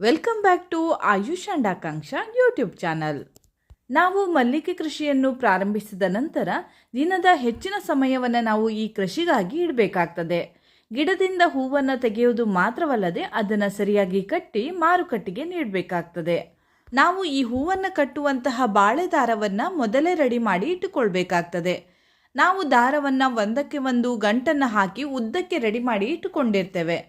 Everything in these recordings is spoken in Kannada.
Welcome back to Ayush and Akanksha YouTube channel ನಾವು ಮಲ್ಲಿಗೆ ಕೃಷಿಯನ್ನು ಪ್ರಾರಂಭಿಸಿದ ನಂತರ ದಿನದ ಹೆಚ್ಚಿನ ಸಮಯವನ್ನು ನಾವು ಈ ಕೃಷಿಗಾಗಿ ಇಡಬೇಕಾಗ್ತದೆ. ಗಿಡದಿಂದ ಹೂವನ್ನು ತೆಗೆಯುವುದು ಮಾತ್ರವಲ್ಲದೆ ಅದನ್ನು ಸರಿಯಾಗಿ ಕಟ್ಟಿ ಮಾರುಕಟ್ಟೆಗೆ ನೀಡಬೇಕಾಗ್ತದೆ. ನಾವು ಈ ಹೂವನ್ನು ಕಟ್ಟುವಂತಹ ಬಾಳೆ ದಾರವನ್ನು ಮೊದಲೇ ರೆಡಿ ಮಾಡಿ ಇಟ್ಟುಕೊಳ್ಬೇಕಾಗ್ತದೆ. ನಾವು ದಾರವನ್ನು ಒಂದಕ್ಕೆ ಒಂದು ಗಂಟನ್ನು ಹಾಕಿ ಉದ್ದಕ್ಕೆ ರೆಡಿ ಮಾಡಿ ಇಟ್ಟುಕೊಂಡಿರ್ತೇವೆ.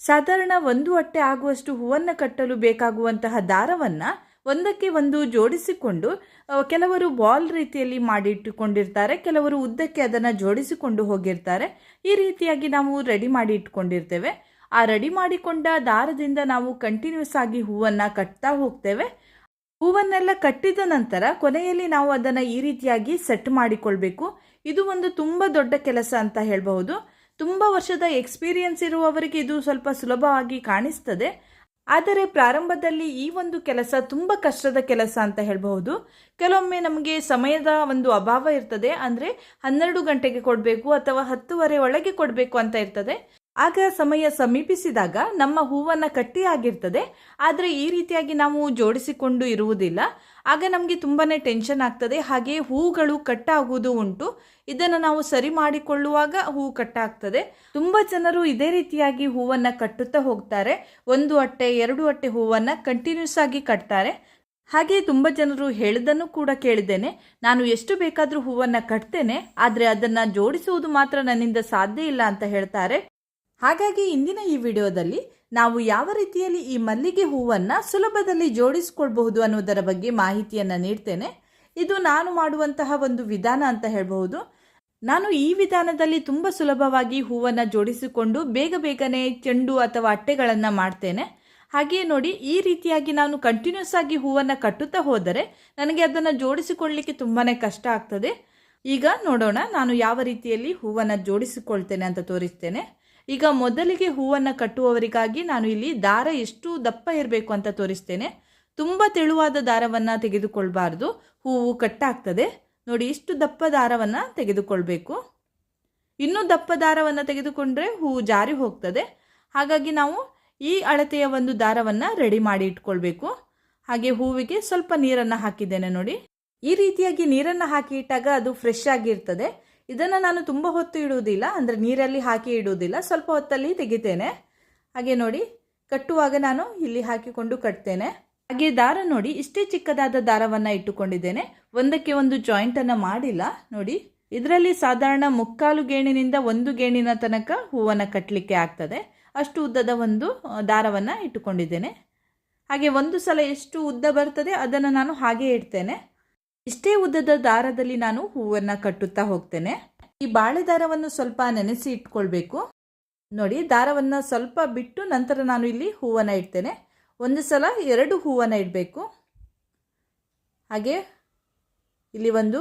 ಸಾಧಾರಣ ಒಂದು ಅಟ್ಟೆ ಆಗುವಷ್ಟು ಹೂವನ್ನು ಕಟ್ಟಲು ಬೇಕಾಗುವಂತಹ ದಾರವನ್ನು ಒಂದಕ್ಕೆ ಒಂದು ಜೋಡಿಸಿಕೊಂಡು ಕೆಲವರು ಬಾಲ್ ರೀತಿಯಲ್ಲಿ ಮಾಡಿಟ್ಟುಕೊಂಡಿರ್ತಾರೆ ಕೆಲವರು ಉದ್ದಕ್ಕೆ ಅದನ್ನು ಜೋಡಿಸಿಕೊಂಡು ಹೋಗಿರ್ತಾರೆ. ಈ ರೀತಿಯಾಗಿ ನಾವು ರೆಡಿ ಮಾಡಿ ಇಟ್ಕೊಂಡಿರ್ತೇವೆ ಆ ರೆಡಿ ಮಾಡಿಕೊಂಡ ದಾರದಿಂದ ನಾವು ಕಂಟಿನ್ಯೂಸ್ ಆಗಿ ಹೂವನ್ನು ಕಟ್ತಾ ಹೋಗ್ತೇವೆ. ಹೂವನ್ನೆಲ್ಲ ಕಟ್ಟಿದ ನಂತರ ಕೊನೆಯಲ್ಲಿ ನಾವು ಅದನ್ನು ಈ ರೀತಿಯಾಗಿ ಸೆಟ್ ಮಾಡಿಕೊಳ್ಬೇಕು. ಇದು ಒಂದು ತುಂಬ ದೊಡ್ಡ ಕೆಲಸ ಅಂತ ಹೇಳಬಹುದು. ತುಂಬ ವರ್ಷದ ಎಕ್ಸ್ಪೀರಿಯನ್ಸ್ ಇರುವವರಿಗೆ ಇದು ಸ್ವಲ್ಪ ಸುಲಭವಾಗಿ ಕಾಣಿಸ್ತದೆ. ಆದರೆ ಪ್ರಾರಂಭದಲ್ಲಿ ಈ ಒಂದು ಕೆಲಸ ತುಂಬ ಕಷ್ಟದ ಕೆಲಸ ಅಂತ ಹೇಳಬಹುದು. ಕೆಲವೊಮ್ಮೆ ನಮಗೆ ಸಮಯದ ಒಂದು ಅಭಾವ ಇರ್ತದೆ. ಅಂದರೆ ಹನ್ನೆರಡು ಗಂಟೆಗೆ ಕೊಡಬೇಕು ಅಥವಾ ಹತ್ತುವರೆ ಒಳಗೆ ಕೊಡಬೇಕು ಅಂತ ಇರ್ತದೆ. ಆಗ ಸಮಯ ಸಮೀಪಿಸಿದಾಗ ನಮ್ಮ ಹೂವನ್ನು ಕಟ್ಟಿ ಆಗಿರ್ತದೆ. ಆದರೆ ಈ ರೀತಿಯಾಗಿ ನಾವು ಜೋಡಿಸಿಕೊಂಡು ಇರುವುದಿಲ್ಲ. ಆಗ ನಮಗೆ ತುಂಬಾ ಟೆನ್ಷನ್ ಆಗ್ತದೆ. ಹಾಗೆ ಹೂಗಳು ಕಟ್ಟಾಗುವುದು ಉಂಟು. ಇದನ್ನು ನಾವು ಸರಿ ಮಾಡಿಕೊಳ್ಳುವಾಗ ಹೂ ಕಟ್ಟಾಗ್ತದೆ ತುಂಬ ಜನರು ಇದೇ ರೀತಿಯಾಗಿ ಹೂವನ್ನು ಕಟ್ಟುತ್ತಾ ಹೋಗ್ತಾರೆ. ಒಂದು ಅಟ್ಟೆ, ಎರಡು ಅಟ್ಟೆ ಹೂವನ್ನು ಕಂಟಿನ್ಯೂಸ್ ಆಗಿ ಕಟ್ತಾರೆ. ಹಾಗೆ ತುಂಬ ಜನರು ಹೇಳಿದ್ದನ್ನು ಕೂಡ ಕೇಳಿದ್ದೇನೆ. ನಾನು ಎಷ್ಟು ಬೇಕಾದರೂ ಹೂವನ್ನು ಕಟ್ತೇನೆ. ಆದರೆ ಅದನ್ನು ಜೋಡಿಸುವುದು ಮಾತ್ರ ನನ್ನಿಂದ ಸಾಧ್ಯ ಇಲ್ಲ ಅಂತ ಹೇಳ್ತಾರೆ. ಹಾಗಾಗಿ ಇಂದಿನ ಈ ವಿಡಿಯೋದಲ್ಲಿ ನಾವು ಯಾವ ರೀತಿಯಲ್ಲಿ ಈ ಮಲ್ಲಿಗೆ ಹೂವನ್ನು ಸುಲಭದಲ್ಲಿ ಜೋಡಿಸಿಕೊಳ್ಬಹುದು ಅನ್ನೋದರ ಬಗ್ಗೆ ಮಾಹಿತಿಯನ್ನು ನೀಡ್ತೇನೆ. ಇದು ನಾನು ಮಾಡುವಂತಹ ಒಂದು ವಿಧಾನ ಅಂತ ಹೇಳಬಹುದು. ನಾನು ಈ ವಿಧಾನದಲ್ಲಿ ತುಂಬ ಸುಲಭವಾಗಿ ಹೂವನ್ನು ಜೋಡಿಸಿಕೊಂಡು ಬೇಗ ಬೇಗನೆ ಚೆಂಡು ಅಥವಾ ಅಟ್ಟೆಗಳನ್ನು ಮಾಡ್ತೇನೆ. ಹಾಗೆಯೇ ನೋಡಿ, ಈ ರೀತಿಯಾಗಿ ನಾನು ಕಂಟಿನ್ಯೂಸ್ ಆಗಿ ಹೂವನ್ನು ಕಟ್ಟುತ್ತಾ ಹೋದರೆ ನನಗೆ ಅದನ್ನು ಜೋಡಿಸಿಕೊಳ್ಳಲಿಕ್ಕೆ ತುಂಬಾ ಕಷ್ಟ ಆಗ್ತದೆ. ಈಗ ನೋಡೋಣ, ನಾನು ಯಾವ ರೀತಿಯಲ್ಲಿ ಹೂವನ್ನು ಜೋಡಿಸಿಕೊಳ್ತೇನೆ ಅಂತ ತೋರಿಸ್ತೇನೆ. ಈಗ ಮೊದಲಿಗೆ ಹೂವನ್ನು ಕಟ್ಟುವವರಿಗಾಗಿ ನಾನು ಇಲ್ಲಿ ದಾರ ಎಷ್ಟು ದಪ್ಪ ಇರಬೇಕು ಅಂತ ತೋರಿಸ್ತೇನೆ. ತುಂಬ ತೆಳುವಾದ ದಾರವನ್ನು ತೆಗೆದುಕೊಳ್ಬಾರ್ದು. ಹೂವು ಕಟ್ಟಾಗ್ತದೆ. ನೋಡಿ, ಇಷ್ಟು ದಪ್ಪ ದಾರವನ್ನು ತೆಗೆದುಕೊಳ್ಬೇಕು. ಇನ್ನೂ ದಪ್ಪ ದಾರವನ್ನು ತೆಗೆದುಕೊಂಡ್ರೆ ಹೂವು ಜಾರಿ ಹೋಗ್ತದೆ. ಹಾಗಾಗಿ ನಾವು ಈ ಅಳತೆಯ ಒಂದು ದಾರವನ್ನು ರೆಡಿ ಮಾಡಿ ಇಟ್ಕೊಳ್ಬೇಕು. ಹಾಗೆ ಹೂವಿಗೆ ಸ್ವಲ್ಪ ನೀರನ್ನು ಹಾಕಿದ್ದೇನೆ ನೋಡಿ. ಈ ರೀತಿಯಾಗಿ ನೀರನ್ನು ಹಾಕಿ ಇಟ್ಟಾಗ ಅದು ಫ್ರೆಶ್ ಆಗಿರ್ತದೆ. ಇದನ್ನು ನಾನು ತುಂಬ ಹೊತ್ತು ಇಡುವುದಿಲ್ಲ, ಅಂದರೆ ನೀರಲ್ಲಿ ಹಾಕಿ ಇಡುವುದಿಲ್ಲ, ಸ್ವಲ್ಪ ಹೊತ್ತಲ್ಲಿ ತೆಗಿತೇನೆ. ಹಾಗೆ ನೋಡಿ, ಕಟ್ಟುವಾಗ ನಾನು ಇಲ್ಲಿ ಹಾಕಿಕೊಂಡು ಕಟ್ತೇನೆ. ಹಾಗೆ ದಾರ ನೋಡಿ, ಇಷ್ಟೇ ಚಿಕ್ಕದಾದ ದಾರವನ್ನು ಇಟ್ಟುಕೊಂಡಿದ್ದೇನೆ. ಒಂದಕ್ಕೆ ಒಂದು ಜಾಯಿಂಟನ್ನು ಮಾಡಿಲ್ಲ. ನೋಡಿ, ಇದರಲ್ಲಿ ಸಾಧಾರಣ ಮುಕ್ಕಾಲು ಗೇಣಿನಿಂದ ಒಂದು ಗೇಣಿನ ತನಕ ಹೂವನ್ನು ಕಟ್ಟಲಿಕ್ಕೆ ಆಗ್ತದೆ. ಅಷ್ಟು ಉದ್ದದ ಒಂದು ದಾರವನ್ನು ಇಟ್ಟುಕೊಂಡಿದ್ದೇನೆ. ಹಾಗೆ ಒಂದು ಸಲ ಎಷ್ಟು ಉದ್ದ ಬರ್ತದೆ, ಅದನ್ನು ನಾನು ಹಾಗೆ ಇಡ್ತೇನೆ. ಇಷ್ಟೇ ಉದ್ದದ ದಾರದಲ್ಲಿ ನಾನು ಹೂವನ್ನು ಕಟ್ಟುತ್ತಾ ಹೋಗ್ತೇನೆ. ಈ ಬಾಳೆ ದಾರವನ್ನು ಸ್ವಲ್ಪ ನೆನೆಸಿ ಇಟ್ಕೊಳ್ಬೇಕು. ನೋಡಿ, ದಾರವನ್ನು ಸ್ವಲ್ಪ ಬಿಟ್ಟು ನಂತರ ನಾನು ಇಲ್ಲಿ ಹೂವನ್ನು ಇಡ್ತೇನೆ. ಒಂದು ಸಲ ಎರಡು ಹೂವನ್ನು ಇಡಬೇಕು. ಹಾಗೆ ಇಲ್ಲಿ ಒಂದು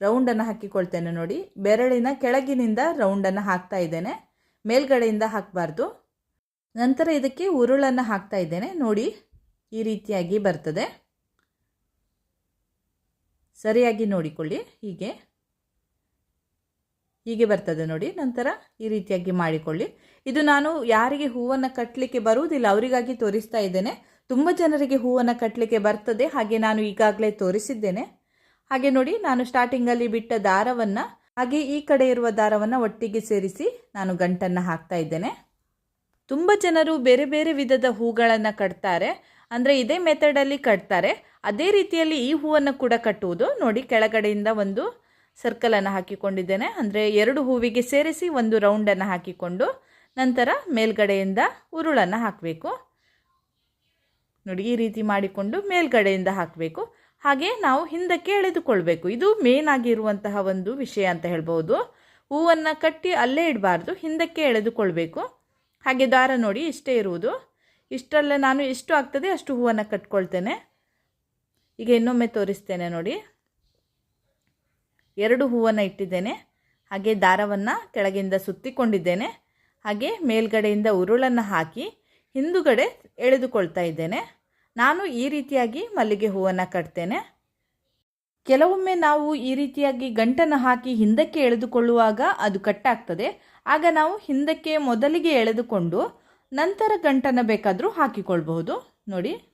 ರೌಂಡನ್ನು ಹಾಕಿಕೊಳ್ತೇನೆ ನೋಡಿ. ಬೆರಳಿನ ಕೆಳಗಿನಿಂದ ರೌಂಡನ್ನು ಹಾಕ್ತಾ ಇದ್ದೇನೆ. ಮೇಲ್ಗಡೆಯಿಂದ ಹಾಕಬಾರ್ದು. ನಂತರ ಇದಕ್ಕೆ ಉರುಳನ್ನು ಹಾಕ್ತಾ ಇದ್ದೇನೆ. ನೋಡಿ, ಈ ರೀತಿಯಾಗಿ ಬರ್ತದೆ. ಸರಿಯಾಗಿ ನೋಡಿಕೊಳ್ಳಿ. ಹೀಗೆ. ಹೀಗೆ ಬರ್ತದೆ ನೋಡಿ. ನಂತರ ಈ ರೀತಿಯಾಗಿ ಮಾಡಿಕೊಳ್ಳಿ. ಇದು ನಾನು ಯಾರಿಗೆ ಹೂವನ್ನು ಕಟ್ಟಲಿಕ್ಕೆ ಬರುವುದಿಲ್ಲ, ಅವರಿಗಾಗಿ ತೋರಿಸ್ತಾ ಇದ್ದೇನೆ. ತುಂಬ ಜನರಿಗೆ ಹೂವನ್ನು ಕಟ್ಟಲಿಕ್ಕೆ ಬರ್ತದೆ. ಹಾಗೆ ನಾನು ಈಗಾಗಲೇ ತೋರಿಸಿದ್ದೇನೆ. ಹಾಗೆ ನೋಡಿ, ನಾನು ಸ್ಟಾರ್ಟಿಂಗಲ್ಲಿ ಬಿಟ್ಟ ದಾರವನ್ನು, ಹಾಗೆ ಈ ಕಡೆ ಇರುವ ದಾರವನ್ನು ಒಟ್ಟಿಗೆ ಸೇರಿಸಿ ನಾನು ಗಂಟನ್ನು ಹಾಕ್ತಾ ಇದ್ದೇನೆ. ತುಂಬ ಜನರು ಬೇರೆ ಬೇರೆ ವಿಧದ ಹೂಗಳನ್ನು ಕಟ್ತಾರೆ. ಅಂದರೆ ಇದೇ ಮೆಥಡಲ್ಲಿ ಕಟ್ತಾರೆ. ಅದೇ ರೀತಿಯಲ್ಲಿ ಈ ಹೂವನ್ನು ಕೂಡ ಕಟ್ಟುವುದು. ನೋಡಿ, ಕೆಳಗಡೆಯಿಂದ ಒಂದು ಸರ್ಕಲನ್ನು ಹಾಕಿಕೊಂಡಿದ್ದೇನೆ. ಅಂದರೆ ಎರಡು ಹೂವಿಗೆ ಸೇರಿಸಿ ಒಂದು ರೌಂಡನ್ನು ಹಾಕಿಕೊಂಡು ನಂತರ ಮೇಲ್ಗಡೆಯಿಂದ ಉರುಳನ್ನು ಹಾಕಬೇಕು. ನೋಡಿ, ಈ ರೀತಿ ಮಾಡಿಕೊಂಡು ಮೇಲ್ಗಡೆಯಿಂದ ಹಾಕಬೇಕು. ಹಾಗೆ ನಾವು ಹಿಂದಕ್ಕೆ ಎಳೆದುಕೊಳ್ಬೇಕು. ಇದು ಮೇನ್ ಆಗಿರುವಂತಹ ಒಂದು ವಿಷಯ ಅಂತ ಹೇಳ್ಬೋದು. ಹೂವನ್ನು ಕಟ್ಟಿ ಅಲ್ಲೇ ಇಡಬಾರ್ದು, ಹಿಂದಕ್ಕೆ ಎಳೆದುಕೊಳ್ಬೇಕು. ಹಾಗೆ ದಾರ ನೋಡಿ, ಇಷ್ಟೇ ಇರುವುದು. ಇಷ್ಟರಲ್ಲೇ ನಾನು ಎಷ್ಟು ಆಗ್ತದೆ ಅಷ್ಟು ಹೂವನ್ನು ಕಟ್ಕೊಳ್ತೇನೆ. ಈಗ ಇನ್ನೊಮ್ಮೆ ತೋರಿಸ್ತೇನೆ ನೋಡಿ. ಎರಡು ಹೂವನ್ನು ಇಟ್ಟಿದ್ದೇನೆ. ಹಾಗೆ ದಾರವನ್ನು ಕೆಳಗಿಂದ ಸುತ್ತಿಕೊಂಡಿದ್ದೇನೆ. ಹಾಗೆ ಮೇಲ್ಗಡೆಯಿಂದ ಉರುಳನ್ನು ಹಾಕಿ ಹಿಂದುಗಡೆ ಎಳೆದುಕೊಳ್ತಾ ಇದ್ದೇನೆ. ನಾನು ಈ ರೀತಿಯಾಗಿ ಮಲ್ಲಿಗೆ ಹೂವನ್ನು ಕಟ್ತೇನೆ. ಕೆಲವೊಮ್ಮೆ ನಾವು ಈ ರೀತಿಯಾಗಿ ಗಂಟನ್ನು ಹಾಕಿ ಹಿಂದಕ್ಕೆ ಎಳೆದುಕೊಳ್ಳುವಾಗ ಅದು ಕಟ್ಟಾಗ್ತದೆ. ಆಗ ನಾವು ಹಿಂದಕ್ಕೆ ಮೊದಲಿಗೆ ಎಳೆದುಕೊಂಡು ನಂತರ ಗಂಟನ್ನು ಬೇಕಾದರೂ ಹಾಕಿಕೊಳ್ಬಹುದು. ನೋಡಿ.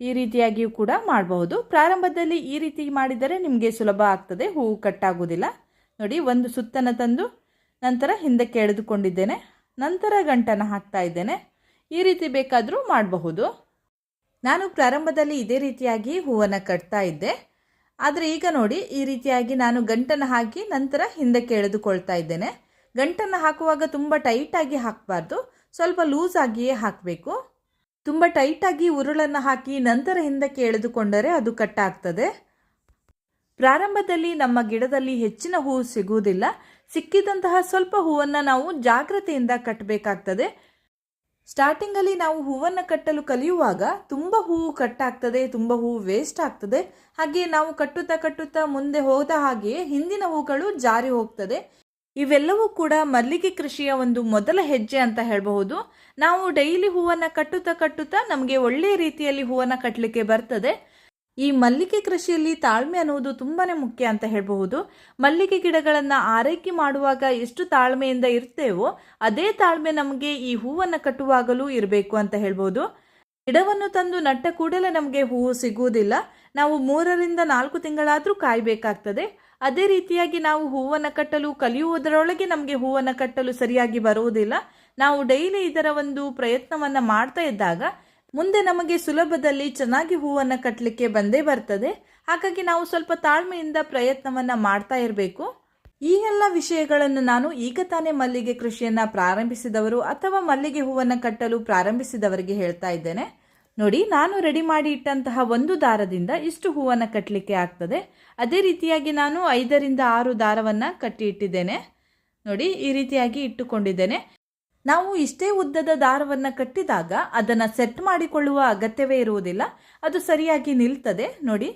ಈ ರೀತಿಯಾಗಿಯೂ ಕೂಡ ಮಾಡಬಹುದು. ಪ್ರಾರಂಭದಲ್ಲಿ ಈ ರೀತಿ ಮಾಡಿದರೆ ನಿಮಗೆ ಸುಲಭ ಆಗ್ತದೆ. ಹೂವು ಕಟ್ಟಾಗುವುದಿಲ್ಲ. ನೋಡಿ, ಒಂದು ಸುತ್ತನ್ನು ತಂದು ನಂತರ ಹಿಂದಕ್ಕೆ ಎಳೆದುಕೊಂಡಿದ್ದೇನೆ. ನಂತರ ಗಂಟನ್ನು ಹಾಕ್ತಾ ಇದ್ದೇನೆ. ಈ ರೀತಿ ಬೇಕಾದರೂ ಮಾಡಬಹುದು. ನಾನು ಪ್ರಾರಂಭದಲ್ಲಿ ಇದೇ ರೀತಿಯಾಗಿ ಹೂವನ್ನು ಕಟ್ತಾ ಇದ್ದೆ. ಆದರೆ ಈಗ ನೋಡಿ, ಈ ರೀತಿಯಾಗಿ ನಾನು ಗಂಟನ್ನು ಹಾಕಿ ನಂತರ ಹಿಂದಕ್ಕೆ ಎಳೆದುಕೊಳ್ತಾ ಇದ್ದೇನೆ. ಗಂಟನ್ನು ಹಾಕುವಾಗ ತುಂಬ ಟೈಟಾಗಿ ಹಾಕಬಾರ್ದು. ಸ್ವಲ್ಪ ಲೂಸ್ ಆಗಿಯೇ ಹಾಕಬೇಕು. ತುಂಬ ಟೈಟಾಗಿ ಉರುಳನ್ನು ಹಾಕಿ ನಂತರ ಹಿಂದಕ್ಕೆ ಎಳೆದುಕೊಂಡರೆ ಅದು ಕಟ್ಟಾಗ್ತದೆ. ಪ್ರಾರಂಭದಲ್ಲಿ ನಮ್ಮ ಗಿಡದಲ್ಲಿ ಹೆಚ್ಚಿನ ಹೂವು ಸಿಗುವುದಿಲ್ಲ. ಸಿಕ್ಕಿದಂತಹ ಸ್ವಲ್ಪ ಹೂವನ್ನು ನಾವು ಜಾಗ್ರತೆಯಿಂದ ಕಟ್ಟಬೇಕಾಗ್ತದೆ. ಸ್ಟಾರ್ಟಿಂಗಲ್ಲಿ ನಾವು ಹೂವನ್ನು ಕಟ್ಟಲು ಕಲಿಯುವಾಗ ತುಂಬ ಹೂವು ಕಟ್ಟಾಗ್ತದೆ, ತುಂಬ ಹೂವು ವೇಸ್ಟ್ ಆಗ್ತದೆ. ಹಾಗೆ ನಾವು ಕಟ್ಟುತ್ತಾ ಕಟ್ಟುತ್ತಾ ಮುಂದೆ ಹೋದ ಹಾಗೆಯೇ ಹಿಂದಿನ ಹೂಗಳು ಜಾರಿ ಹೋಗ್ತದೆ. ಇವೆಲ್ಲವೂ ಕೂಡ ಮಲ್ಲಿಗೆ ಕೃಷಿಯ ಒಂದು ಮೊದಲ ಹೆಜ್ಜೆ ಅಂತ ಹೇಳಬಹುದು. ನಾವು ಡೈಲಿ ಹೂವನ್ನು ಕಟ್ಟುತ್ತಾ ಕಟ್ಟುತ್ತಾ ನಮಗೆ ಒಳ್ಳೆಯ ರೀತಿಯಲ್ಲಿ ಹೂವನ್ನು ಕಟ್ಟಲಿಕ್ಕೆ ಬರ್ತದೆ. ಈ ಮಲ್ಲಿಗೆ ಕೃಷಿಯಲ್ಲಿ ತಾಳ್ಮೆ ಅನ್ನುವುದು ತುಂಬಾನೇ ಮುಖ್ಯ ಅಂತ ಹೇಳಬಹುದು. ಮಲ್ಲಿಗೆ ಗಿಡಗಳನ್ನು ಆರೈಕೆ ಮಾಡುವಾಗ ಎಷ್ಟು ತಾಳ್ಮೆಯಿಂದ ಇರ್ತೇವೋ ಅದೇ ತಾಳ್ಮೆ ನಮಗೆ ಈ ಹೂವನ್ನು ಕಟ್ಟುವಾಗಲೂ ಇರಬೇಕು ಅಂತ ಹೇಳ್ಬೋದು ಗಿಡವನ್ನು ತಂದು ನಟ್ಟ ಕೂಡಲೇ ನಮಗೆ ಹೂವು ಸಿಗುವುದಿಲ್ಲ. ನಾವು ಮೂರರಿಂದ ನಾಲ್ಕು ತಿಂಗಳಾದರೂ ಕಾಯಬೇಕಾಗ್ತದೆ. ಅದೇ ರೀತಿಯಾಗಿ ನಾವು ಹೂವನ್ನು ಕಟ್ಟಲು, ಕಲಿಯುವುದರೊಳಗೆ ನಮಗೆ ಹೂವನ್ನು ಕಟ್ಟಲು ಸರಿಯಾಗಿ ಬರುವುದಿಲ್ಲ. ನಾವು ಡೈಲಿ ಇದರ ಒಂದು ಪ್ರಯತ್ನವನ್ನು ಮಾಡ್ತಾ ಇದ್ದಾಗ ಮುಂದೆ ನಮಗೆ ಸುಲಭದಲ್ಲಿ ಚೆನ್ನಾಗಿ ಹೂವನ್ನು ಕಟ್ಟಲಿಕ್ಕೆ ಬಂದೇ ಬರ್ತದೆ. ಹಾಗಾಗಿ ನಾವು ಸ್ವಲ್ಪ ತಾಳ್ಮೆಯಿಂದ ಪ್ರಯತ್ನವನ್ನು ಮಾಡ್ತಾ ಇರಬೇಕು. ಈ ಎಲ್ಲ ವಿಷಯಗಳನ್ನು ನಾನು ಈಗ ತಾನೇ ಮಲ್ಲಿಗೆ ಕೃಷಿಯನ್ನು ಪ್ರಾರಂಭಿಸಿದವರು ಅಥವಾ ಮಲ್ಲಿಗೆ ಹೂವನ್ನು ಕಟ್ಟಲು ಪ್ರಾರಂಭಿಸಿದವರಿಗೆ ಹೇಳ್ತಾ ಇದ್ದೇನೆ. ನೋಡಿ, ನಾನು ರೆಡಿ ಮಾಡಿ ಇಟ್ಟಂತಹ ಒಂದು ದಾರದಿಂದ ಇಷ್ಟು ಹೂವನ್ನು ಕಟ್ಟಲಿಕ್ಕೆ ಆಗ್ತದೆ. ಅದೇ ರೀತಿಯಾಗಿ ನಾನು ಐದರಿಂದ ಆರು ದಾರವನ್ನು ಕಟ್ಟಿ ಇಟ್ಟಿದ್ದೇನೆ ನೋಡಿ, ಈ ರೀತಿಯಾಗಿ ಇಟ್ಟುಕೊಂಡಿದ್ದೇನೆ. ನಾವು ಇಷ್ಟೇ ಉದ್ದದ ದಾರವನ್ನು ಕಟ್ಟಿದಾಗ ಅದನ್ನು ಸೆಟ್ ಮಾಡಿಕೊಳ್ಳುವ ಅಗತ್ಯವೇ ಇರುವುದಿಲ್ಲ. ಅದು ಸರಿಯಾಗಿ ನಿಲ್ತದೆ. ನೋಡಿ,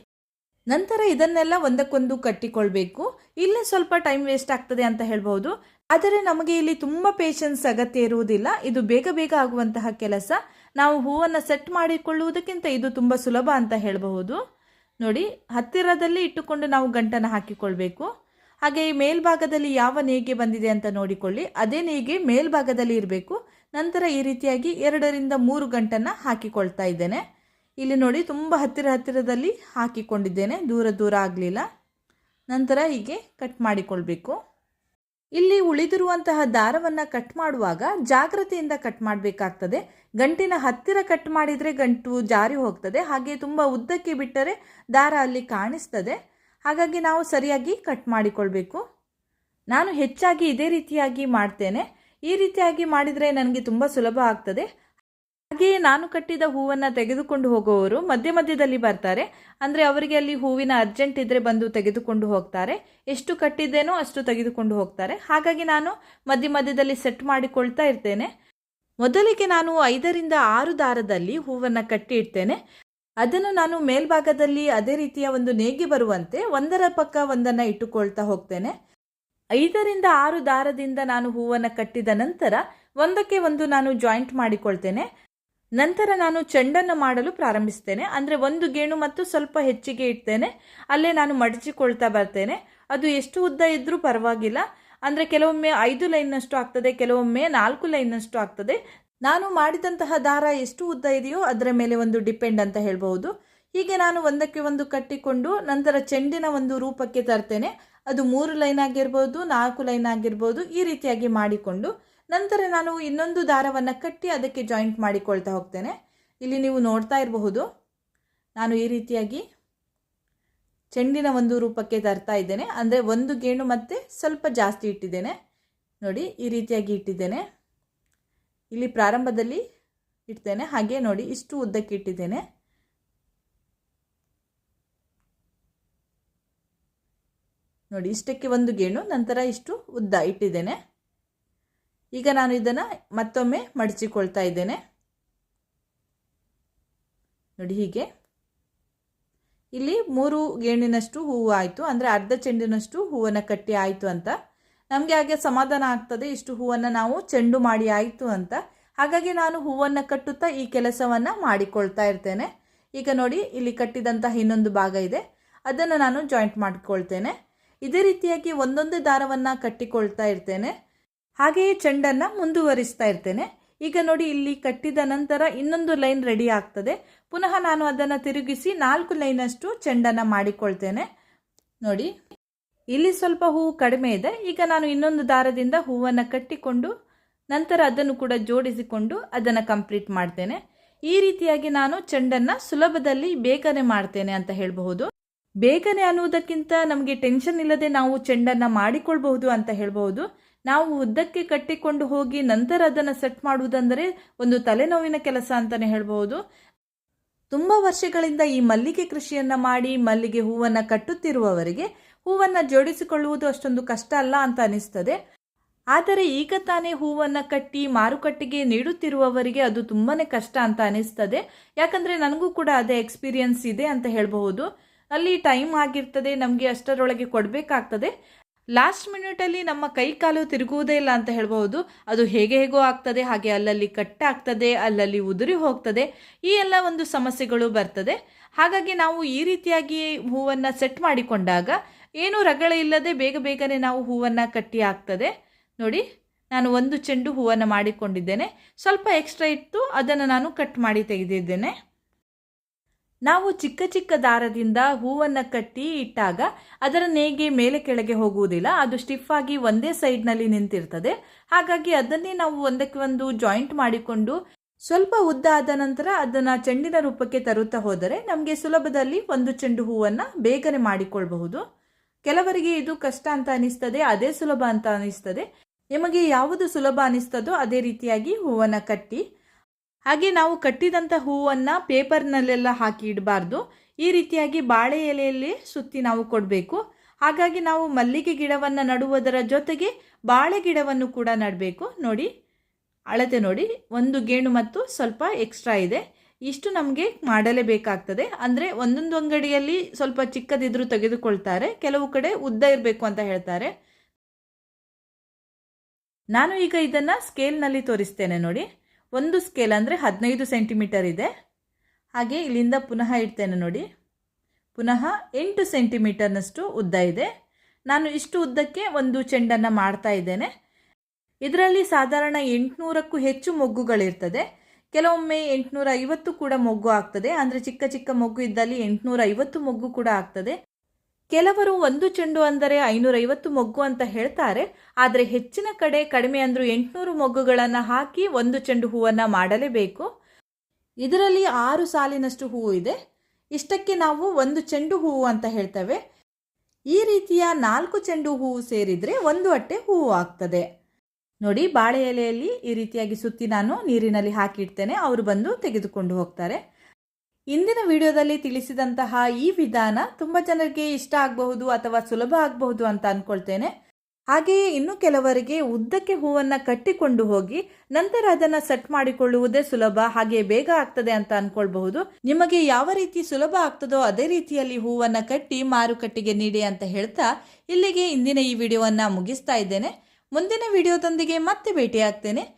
ನಂತರ ಇದನ್ನೆಲ್ಲ ಒಂದಕ್ಕೊಂದು ಕಟ್ಟಿಕೊಳ್ಬೇಕು. ಇಲ್ಲೇ ಸ್ವಲ್ಪ ಟೈಮ್ ವೇಸ್ಟ್ ಆಗ್ತದೆ ಅಂತ ಹೇಳ್ಬಹುದು. ಆದರೆ ನಮಗೆ ಇಲ್ಲಿ ತುಂಬ ಪೇಷನ್ಸ್ ಅಗತ್ಯ ಇರುವುದಿಲ್ಲ. ಇದು ಬೇಗ ಬೇಗ ಆಗುವಂತಹ ಕೆಲಸ. ನಾವು ಹೂವನ್ನು ಸೆಟ್ ಮಾಡಿಕೊಳ್ಳುವುದಕ್ಕಿಂತ ಇದು ತುಂಬ ಸುಲಭ ಅಂತ ಹೇಳಬಹುದು. ನೋಡಿ, ಹತ್ತಿರದಲ್ಲಿ ಇಟ್ಟುಕೊಂಡು ನಾವು ಗಂಟನ್ನು ಹಾಕಿಕೊಳ್ಬೇಕು. ಹಾಗೆ ಈ ಮೇಲ್ಭಾಗದಲ್ಲಿ ಯಾವ ನೇಗೆ ಬಂದಿದೆ ಅಂತ ನೋಡಿಕೊಳ್ಳಿ. ಅದೇ ನೇಗೆ ಮೇಲ್ಭಾಗದಲ್ಲಿ ಇರಬೇಕು. ನಂತರ ಈ ರೀತಿಯಾಗಿ ಎರಡರಿಂದ ಮೂರು ಗಂಟನ್ನು ಹಾಕಿಕೊಳ್ತಾ ಇದ್ದೇನೆ. ಇಲ್ಲಿ ನೋಡಿ, ತುಂಬ ಹತ್ತಿರ ಹತ್ತಿರದಲ್ಲಿ ಹಾಕಿಕೊಂಡಿದ್ದೇನೆ. ದೂರ ದೂರ ಆಗಲಿಲ್ಲ. ನಂತರ ಹೀಗೆ ಕಟ್ ಮಾಡಿಕೊಳ್ಬೇಕು. ಇಲ್ಲಿ ಉಳಿದಿರುವಂತಹ ದಾರವನ್ನು ಕಟ್ ಮಾಡುವಾಗ ಜಾಗ್ರತೆಯಿಂದ ಕಟ್ ಮಾಡಬೇಕಾಗ್ತದೆ. ಗಂಟಿನ ಹತ್ತಿರ ಕಟ್ ಮಾಡಿದರೆ ಗಂಟು ಜಾರಿ ಹೋಗ್ತದೆ. ಹಾಗೆ ತುಂಬ ಉದ್ದಕ್ಕೆ ಬಿಟ್ಟರೆ ದಾರ ಅಲ್ಲಿ ಕಾಣಿಸ್ತದೆ. ಹಾಗಾಗಿ ನಾವು ಸರಿಯಾಗಿ ಕಟ್ ಮಾಡಿಕೊಳ್ಬೇಕು. ನಾನು ಹೆಚ್ಚಾಗಿ ಇದೇ ರೀತಿಯಾಗಿ ಮಾಡ್ತೇನೆ. ಈ ರೀತಿಯಾಗಿ ಮಾಡಿದರೆ ನನಗೆ ತುಂಬ ಸುಲಭ ಆಗ್ತದೆ. ಹಾಗೆಯೇ ನಾನು ಕಟ್ಟಿದ ಹೂವನ್ನು ತೆಗೆದುಕೊಂಡು ಹೋಗುವವರು ಮಧ್ಯ ಮಧ್ಯದಲ್ಲಿ ಬರ್ತಾರೆ. ಅಂದರೆ ಅವರಿಗೆ ಅಲ್ಲಿ ಹೂವಿನ ಅರ್ಜೆಂಟ್ ಇದ್ದರೆ ಬಂದು ತೆಗೆದುಕೊಂಡು ಹೋಗ್ತಾರೆ. ಎಷ್ಟು ಕಟ್ಟಿದ್ದೇನೋ ಅಷ್ಟು ತೆಗೆದುಕೊಂಡು ಹೋಗ್ತಾರೆ. ಹಾಗಾಗಿ ನಾನು ಮಧ್ಯ ಮಧ್ಯದಲ್ಲಿ ಸೆಟ್ ಮಾಡಿಕೊಳ್ತಾ ಇರ್ತೇನೆ. ಮೊದಲಿಗೆ ನಾನು ಐದರಿಂದ ಆರು ದಾರದಲ್ಲಿ ಹೂವನ್ನು ಕಟ್ಟಿ ಇಡ್ತೇನೆ. ಅದನ್ನು ನಾನು ಮೇಲ್ಭಾಗದಲ್ಲಿ ಅದೇ ರೀತಿಯ ಒಂದು ನೇಗಿ ಬರುವಂತೆ ಒಂದರ ಪಕ್ಕ ಒಂದನ್ನು ಇಟ್ಟುಕೊಳ್ತಾ ಹೋಗ್ತೇನೆ. ಐದರಿಂದ ಆರು ದಾರದಿಂದ ನಾನು ಹೂವನ್ನು ಕಟ್ಟಿದ ನಂತರ ಒಂದಕ್ಕೆ ಒಂದು ನಾನು ಜಾಯಿಂಟ್ ಮಾಡಿಕೊಳ್ತೇನೆ. ನಂತರ ನಾನು ಚೆಂಡನ್ನು ಮಾಡಲು ಪ್ರಾರಂಭಿಸ್ತೇನೆ. ಅಂದರೆ ಒಂದು ಗೇಣು ಮತ್ತು ಸ್ವಲ್ಪ ಹೆಚ್ಚಿಗೆ ಇಡ್ತೇನೆ. ಅಲ್ಲೇ ನಾನು ಮಡಚಿಕೊಳ್ತಾ ಬರ್ತೇನೆ. ಅದು ಎಷ್ಟು ಉದ್ದ ಇದ್ದರೂ ಪರವಾಗಿಲ್ಲ. ಅಂದರೆ ಕೆಲವೊಮ್ಮೆ ಐದು ಲೈನ್ನಷ್ಟು ಆಗ್ತದೆ, ಕೆಲವೊಮ್ಮೆ ನಾಲ್ಕು ಲೈನ್ನಷ್ಟು ಆಗ್ತದೆ. ನಾನು ಮಾಡಿದಂತಹ ದಾರ ಎಷ್ಟು ಉದ್ದ ಇದೆಯೋ ಅದರ ಮೇಲೆ ಒಂದು ಡಿಪೆಂಡ್ ಅಂತ ಹೇಳ್ಬಹುದು. ಹೀಗೆ ನಾನು ಒಂದಕ್ಕೆ ಒಂದು ಕಟ್ಟಿಕೊಂಡು ನಂತರ ಚೆಂಡಿನ ಒಂದು ರೂಪಕ್ಕೆ ತರ್ತೇನೆ. ಅದು ಮೂರು ಲೈನ್ ಆಗಿರ್ಬೋದು, ನಾಲ್ಕು ಲೈನ್ ಆಗಿರ್ಬೋದು, ಈ ರೀತಿಯಾಗಿ ಮಾಡಿಕೊಂಡು ನಂತರ ನಾನು ಇನ್ನೊಂದು ದಾರವನ್ನು ಕಟ್ಟಿ ಅದಕ್ಕೆ ಜಾಯಿಂಟ್ ಮಾಡಿಕೊಳ್ತಾ ಹೋಗ್ತೇನೆ. ಇಲ್ಲಿ ನೀವು ನೋಡ್ತಾ ಇರಬಹುದು, ನಾನು ಈ ರೀತಿಯಾಗಿ ಚೆಂಡಿನ ಒಂದು ರೂಪಕ್ಕೆ ತರ್ತಾ ಇದ್ದೇನೆ. ಅಂದರೆ ಒಂದು ಗೇಣು ಮತ್ತೆ ಸ್ವಲ್ಪ ಜಾಸ್ತಿ ಇಟ್ಟಿದ್ದೇನೆ. ನೋಡಿ, ಈ ರೀತಿಯಾಗಿ ಇಟ್ಟಿದ್ದೇನೆ. ಇಲ್ಲಿ ಪ್ರಾರಂಭದಲ್ಲಿ ಇಡ್ತೇನೆ. ಹಾಗೆ ನೋಡಿ, ಇಷ್ಟು ಉದ್ದಕ್ಕೆ ಇಟ್ಟಿದ್ದೇನೆ. ನೋಡಿ, ಇಷ್ಟಕ್ಕೆ ಒಂದು ಗೇಣು, ನಂತರ ಇಷ್ಟು ಉದ್ದ ಇಟ್ಟಿದ್ದೇನೆ. ಈಗ ನಾನು ಇದನ್ನು ಮತ್ತೊಮ್ಮೆ ಮಡಚಿಕೊಳ್ತಾ ಇದ್ದೇನೆ. ನೋಡಿ ಹೀಗೆ. ಇಲ್ಲಿ ಮೂರು ಗೇಣಿನಷ್ಟು ಹೂವು ಆಯಿತು. ಅಂದರೆ ಅರ್ಧ ಚೆಂಡಿನಷ್ಟು ಹೂವನ್ನು ಕಟ್ಟಿ ಆಯಿತು ಅಂತ. ನಮಗೆ ಹಾಗೆ ಸಮಾಧಾನ ಆಗ್ತದೆ. ಇಷ್ಟು ಹೂವನ್ನು ನಾವು ಚೆಂಡು ಮಾಡಿ ಆಯಿತು ಅಂತ. ಹಾಗಾಗಿ ನಾನು ಹೂವನ್ನು ಕಟ್ಟುತ್ತಾ ಈ ಕೆಲಸವನ್ನು ಮಾಡಿಕೊಳ್ತಾ ಇರ್ತೇನೆ. ಈಗ ನೋಡಿ, ಇಲ್ಲಿ ಕಟ್ಟಿದಂತಹ ಇನ್ನೊಂದು ಭಾಗ ಇದೆ. ಅದನ್ನು ನಾನು ಜಾಯಿಂಟ್ ಮಾಡಿಕೊಳ್ತೇನೆ. ಇದೇ ರೀತಿಯಾಗಿ ಒಂದೊಂದು ದಾರವನ್ನು ಕಟ್ಟಿಕೊಳ್ತಾ ಇರ್ತೇನೆ. ಹಾಗೆಯೇ ಚೆಂಡನ್ನು ಮುಂದುವರಿಸ್ತಾ ಇರ್ತೇನೆ. ಈಗ ನೋಡಿ, ಇಲ್ಲಿ ಕಟ್ಟಿದ ನಂತರ ಇನ್ನೊಂದು ಲೈನ್ ರೆಡಿ ಆಗ್ತದೆ. ಪುನಃ ನಾನು ಅದನ್ನು ತಿರುಗಿಸಿ ನಾಲ್ಕು ಲೈನಷ್ಟು ಚೆಂಡನ್ನು ಮಾಡಿಕೊಳ್ತೇನೆ. ನೋಡಿ, ಇಲ್ಲಿ ಸ್ವಲ್ಪ ಹೂವು ಕಡಿಮೆ ಇದೆ. ಈಗ ನಾನು ಇನ್ನೊಂದು ದಾರದಿಂದ ಹೂವನ್ನು ಕಟ್ಟಿಕೊಂಡು ನಂತರ ಅದನ್ನು ಕೂಡ ಜೋಡಿಸಿಕೊಂಡು ಅದನ್ನು ಕಂಪ್ಲೀಟ್ ಮಾಡ್ತೇನೆ. ಈ ರೀತಿಯಾಗಿ ನಾನು ಚೆಂಡನ್ನು ಸುಲಭದಲ್ಲಿ ಬೇಗನೆ ಮಾಡ್ತೇನೆ ಅಂತ ಹೇಳಬಹುದು. ಬೇಗನೆ ಅನ್ನುವುದಕ್ಕಿಂತ ನಮಗೆ ಟೆನ್ಷನ್ ಇಲ್ಲದೆ ನಾವು ಚೆಂಡನ್ನು ಮಾಡಿಕೊಳ್ಬಹುದು ಅಂತ ಹೇಳಬಹುದು. ನಾವು ಉದ್ದಕ್ಕೆ ಕಟ್ಟಿಕೊಂಡು ಹೋಗಿ ನಂತರ ಅದನ್ನು ಸೆಟ್ ಮಾಡುವುದಂದರೆ ಒಂದು ತಲೆನೋವಿನ ಕೆಲಸ ಅಂತಲೇ ಹೇಳಬಹುದು. ತುಂಬ ವರ್ಷಗಳಿಂದ ಈ ಮಲ್ಲಿಗೆ ಕೃಷಿಯನ್ನು ಮಾಡಿ ಮಲ್ಲಿಗೆ ಹೂವನ್ನು ಕಟ್ಟುತ್ತಿರುವವರಿಗೆ ಹೂವನ್ನು ಜೋಡಿಸಿಕೊಳ್ಳುವುದು ಅಷ್ಟೊಂದು ಕಷ್ಟ ಅಲ್ಲ ಅಂತ ಅನಿಸ್ತದೆ. ಆದರೆ ಈಗ ತಾನೇ ಹೂವನ್ನು ಕಟ್ಟಿ ಮಾರುಕಟ್ಟೆಗೆ ನೀಡುತ್ತಿರುವವರಿಗೆ ಅದು ತುಂಬಾ ಕಷ್ಟ ಅಂತ ಅನಿಸ್ತದೆ. ಯಾಕಂದರೆ ನನಗೂ ಕೂಡ ಅದೇ ಎಕ್ಸ್ಪೀರಿಯನ್ಸ್ ಇದೆ ಅಂತ ಹೇಳಬಹುದು. ಅಲ್ಲಿ ಟೈಮ್ ಆಗಿರ್ತದೆ, ನಮಗೆ ಅಷ್ಟರೊಳಗೆ ಕೊಡಬೇಕಾಗ್ತದೆ. ಲಾಸ್ಟ್ ಮಿನಿಟಲ್ಲಿ ನಮ್ಮ ಕೈ ಕಾಲು ತಿರುಗುವುದೇ ಇಲ್ಲ ಅಂತ ಹೇಳಬಹುದು. ಅದು ಹೇಗೆ ಹೇಗೋ ಆಗ್ತದೆ, ಹಾಗೆ ಅಲ್ಲಲ್ಲಿ ಕಟ್ಟಾಗ್ತದೆ, ಅಲ್ಲಲ್ಲಿ ಉದುರಿ ಹೋಗ್ತದೆ, ಈ ಎಲ್ಲ ಒಂದು ಸಮಸ್ಯೆಗಳು ಬರ್ತದೆ. ಹಾಗಾಗಿ ನಾವು ಈ ರೀತಿಯಾಗಿ ಹೂವನ್ನು ಸೆಟ್ ಮಾಡಿಕೊಂಡಾಗ ಏನೂ ರಗಳ ಇಲ್ಲದೆ ಬೇಗ ಬೇಗನೆ ನಾವು ಹೂವನ್ನು ಕಟ್ಟಿ ಆಗ್ತದೆ. ನೋಡಿ, ನಾನು ಒಂದು ಚೆಂಡು ಹೂವನ್ನು ಮಾಡಿಕೊಂಡಿದ್ದೇನೆ. ಸ್ವಲ್ಪ ಎಕ್ಸ್ಟ್ರಾ ಇತ್ತು ಅದನ್ನು ನಾನು ಕಟ್ ಮಾಡಿ ತೆಗೆದಿದ್ದೇನೆ. ನಾವು ಚಿಕ್ಕ ಚಿಕ್ಕ ದಾರದಿಂದ ಹೂವನ್ನು ಕಟ್ಟಿ ಇಟ್ಟಾಗ ಅದರ ನೇಗೆ ಮೇಲೆ ಕೆಳಗೆ ಹೋಗುವುದಿಲ್ಲ. ಅದು ಸ್ಟಿಫ್ ಆಗಿ ಒಂದೇ ಸೈಡ್ನಲ್ಲಿ ನಿಂತಿರ್ತದೆ. ಹಾಗಾಗಿ ಅದನ್ನೇ ನಾವು ಒಂದಕ್ಕೆ ಒಂದು ಜಾಯಿಂಟ್ ಮಾಡಿಕೊಂಡು ಸ್ವಲ್ಪ ಉದ್ದ ಆದ ನಂತರ ಅದನ್ನು ಚೆಂಡಿನ ರೂಪಕ್ಕೆ ತರುತ್ತಾ ಹೋದರೆ ನಮಗೆ ಸುಲಭದಲ್ಲಿ ಒಂದು ಚೆಂಡು ಹೂವನ್ನು ಬೇಗನೆ ಮಾಡಿಕೊಳ್ಳಬಹುದು ಕೆಲವರಿಗೆ ಇದು ಕಷ್ಟ ಅಂತ ಅನಿಸ್ತದೆ, ಅದೇ ಸುಲಭ ಅಂತ ಅನಿಸ್ತದೆ. ನಿಮಗೆ ಯಾವುದು ಸುಲಭ ಅನಿಸ್ತದೋ ಅದೇ ರೀತಿಯಾಗಿ ಹೂವನ್ನು ಕಟ್ಟಿ ಹಾಗೆ ನಾವು ಕಟ್ಟಿದಂಥ ಹೂವನ್ನು ಪೇಪರ್ನಲ್ಲೆಲ್ಲ ಹಾಕಿ ಇಡಬಾರ್ದು. ಈ ರೀತಿಯಾಗಿ ಬಾಳೆ ಎಲೆಯಲ್ಲಿ ಸುತ್ತಿ ನಾವು ಕೊಡಬೇಕು. ಹಾಗಾಗಿ ನಾವು ಮಲ್ಲಿಗೆ ಗಿಡವನ್ನು ನಡುವುದರ ಜೊತೆಗೆ ಬಾಳೆ ಗಿಡವನ್ನು ಕೂಡ ನಡಬೇಕು. ನೋಡಿ, ಅಳತೆ ನೋಡಿ, ಒಂದು ಗೇಣು ಮತ್ತು ಸ್ವಲ್ಪ ಎಕ್ಸ್ಟ್ರಾ ಇದೆ. ಇಷ್ಟು ನಮಗೆ ಮಾಡಲೇಬೇಕಾಗ್ತದೆ. ಅಂದರೆ ಒಂದೊಂದು ಅಂಗಡಿಯಲ್ಲಿ ಸ್ವಲ್ಪ ಚಿಕ್ಕದಿದ್ದರೂ ತೆಗೆದುಕೊಳ್ತಾರೆ, ಕೆಲವು ಕಡೆ ಉದ್ದ ಇರಬೇಕು ಅಂತ ಹೇಳ್ತಾರೆ. ನಾನು ಈಗ ಇದನ್ನು ಸ್ಕೇಲ್ನಲ್ಲಿ ತೋರಿಸ್ತೇನೆ ನೋಡಿ. ಒಂದು ಸ್ಕೇಲ್ ಅಂದರೆ ಹದಿನೈದು ಸೆಂಟಿಮೀಟರ್ ಇದೆ. ಹಾಗೆ ಇಲ್ಲಿಂದ ಪುನಃ ಇಡ್ತೇನೆ ನೋಡಿ. ಪುನಃ ಎಂಟು ಸೆಂಟಿಮೀಟರ್ನಷ್ಟು ಉದ್ದ ಇದೆ. ನಾನು ಇಷ್ಟು ಉದ್ದಕ್ಕೆ ಒಂದು ಚೆಂಡನ್ನು ಮಾಡ್ತಾ ಇದ್ದೇನೆ. ಇದರಲ್ಲಿ ಸಾಧಾರಣ ಎಂಟುನೂರಕ್ಕೂ ಹೆಚ್ಚು ಮೊಗ್ಗುಗಳಿರ್ತದೆ. ಕೆಲವೊಮ್ಮೆ ಎಂಟುನೂರ ಐವತ್ತು ಕೂಡ ಮೊಗ್ಗು ಆಗ್ತದೆ. ಅಂದರೆ ಚಿಕ್ಕ ಚಿಕ್ಕ ಮೊಗ್ಗು ಇದ್ದಲ್ಲಿ ಎಂಟುನೂರ ಐವತ್ತು ಮೊಗ್ಗು ಕೂಡ ಆಗ್ತದೆ. ಕೆಲವರು ಒಂದು ಚೆಂಡು ಅಂದರೆ ಐನೂರೈವತ್ತು ಮೊಗ್ಗು ಅಂತ ಹೇಳ್ತಾರೆ. ಆದರೆ ಹೆಚ್ಚಿನ ಕಡೆ ಕಡಿಮೆ ಅಂದರೂ ಎಂಟುನೂರು ಮೊಗ್ಗುಗಳನ್ನು ಹಾಕಿ ಒಂದು ಚೆಂಡು ಹೂವನ್ನು ಮಾಡಲೇಬೇಕು. ಇದರಲ್ಲಿ ಆರು ಸಾಲಿನಷ್ಟು ಹೂವು ಇದೆ. ಇಷ್ಟಕ್ಕೆ ನಾವು ಒಂದು ಚೆಂಡು ಹೂವು ಅಂತ ಹೇಳ್ತೇವೆ. ಈ ರೀತಿಯ ನಾಲ್ಕು ಚೆಂಡು ಹೂವು ಸೇರಿದರೆ ಒಂದು ಅಟ್ಟೆ ಹೂವು ಆಗ್ತದೆ. ನೋಡಿ, ಬಾಳೆ ಎಲೆಯಲ್ಲಿ ಈ ರೀತಿಯಾಗಿ ಸುತ್ತಿ ನಾನು ನೀರಿನಲ್ಲಿ ಹಾಕಿಡ್ತೇನೆ. ಅವರು ಬಂದು ತೆಗೆದುಕೊಂಡು ಹೋಗ್ತಾರೆ. ಇಂದಿನ ವಿಡಿಯೋದಲ್ಲಿ ತಿಳಿಸಿದಂತಹ ಈ ವಿಧಾನ ತುಂಬ ಜನರಿಗೆ ಇಷ್ಟ ಆಗಬಹುದು ಅಥವಾ ಸುಲಭ ಆಗಬಹುದು ಅಂತ ಅಂದ್ಕೊಳ್ತೇನೆ ಹಾಗೆಯೇ ಇನ್ನು ಕೆಲವರಿಗೆ ಉದ್ದಕ್ಕೆ ಹೂವನ್ನು ಕಟ್ಟಿಕೊಂಡು ಹೋಗಿ ನಂತರ ಅದನ್ನು ಸೆಟ್ ಮಾಡಿಕೊಳ್ಳುವುದೇ ಸುಲಭ ಹಾಗೆ ಬೇಗ ಆಗ್ತದೆ ಅಂತ ಅಂದ್ಕೊಳ್ಬಹುದು ನಿಮಗೆ ಯಾವ ರೀತಿ ಸುಲಭ ಆಗ್ತದೋ ಅದೇ ರೀತಿಯಲ್ಲಿ ಹೂವನ್ನು ಕಟ್ಟಿ ಮಾರುಕಟ್ಟೆಗೆ ನೀಡಿ ಅಂತ ಹೇಳ್ತಾ ಇಲ್ಲಿಗೆ ಇಂದಿನ ಈ ವಿಡಿಯೋವನ್ನು ಮುಗಿಸ್ತಾ ಇದ್ದೇನೆ. ಮುಂದಿನ ವಿಡಿಯೋದೊಂದಿಗೆ ಮತ್ತೆ ಭೇಟಿಯಾಗ್ತೇನೆ.